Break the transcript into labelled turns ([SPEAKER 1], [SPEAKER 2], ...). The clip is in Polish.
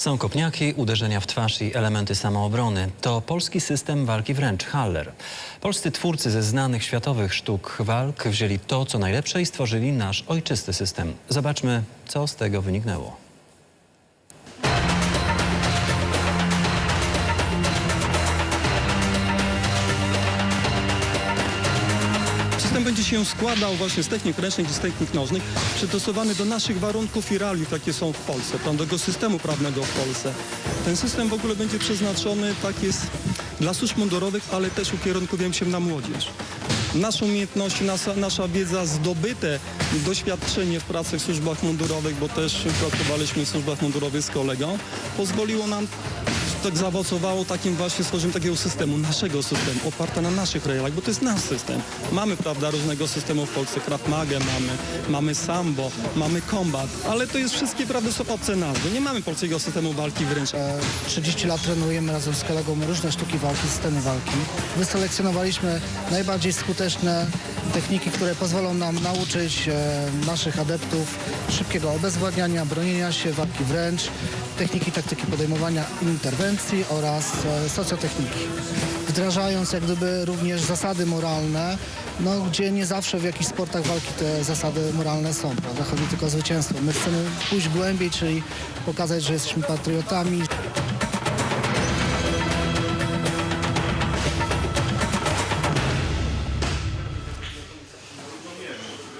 [SPEAKER 1] Są kopniaki, uderzenia w twarz i elementy samoobrony. To polski system walki wręcz, Haller. Polscy twórcy ze znanych światowych sztuk walk wzięli to, co najlepsze i stworzyli nasz ojczysty system. Zobaczmy, co z tego wyniknęło.
[SPEAKER 2] System będzie się składał właśnie z technik ręcznych i z technik nożnych, przystosowany do naszych warunków i realiów, jakie są w Polsce, do systemu prawnego w Polsce. Ten system w ogóle będzie przeznaczony, tak jest, dla służb mundurowych, ale też ukierunkujemy się na młodzież. Nasze umiejętności, nasza, nasza wiedza, zdobyte doświadczenie w pracy w służbach mundurowych, bo też pracowaliśmy w służbach mundurowych z kolegą, pozwoliło nam tak zaowocowało takim właśnie stworzeniem takiego systemu, naszego systemu, oparta na naszych realiach, bo to jest nasz system. Mamy, prawda, różnego systemu w Polsce, Krav Maga mamy, mamy Sambo, mamy Combat, ale to jest wszystkie, prawda, są obce nazwy. Nie mamy polskiego systemu walki wręcz.
[SPEAKER 3] E, 30 lat trenujemy razem z kolegą różne sztuki walki, systemy walki. Wyselekcjonowaliśmy najbardziej skuteczne techniki, które pozwolą nam nauczyć e, naszych adeptów szybkiego obezwładniania, bronienia się, walki wręcz, techniki taktyki podejmowania interwencji oraz e, socjotechniki. Wdrażając jak gdyby również zasady moralne, no, gdzie nie zawsze w jakichś sportach walki te zasady moralne są, prawda? Chodzi tylko o zwycięstwo. My chcemy pójść głębiej, czyli pokazać, że jesteśmy patriotami,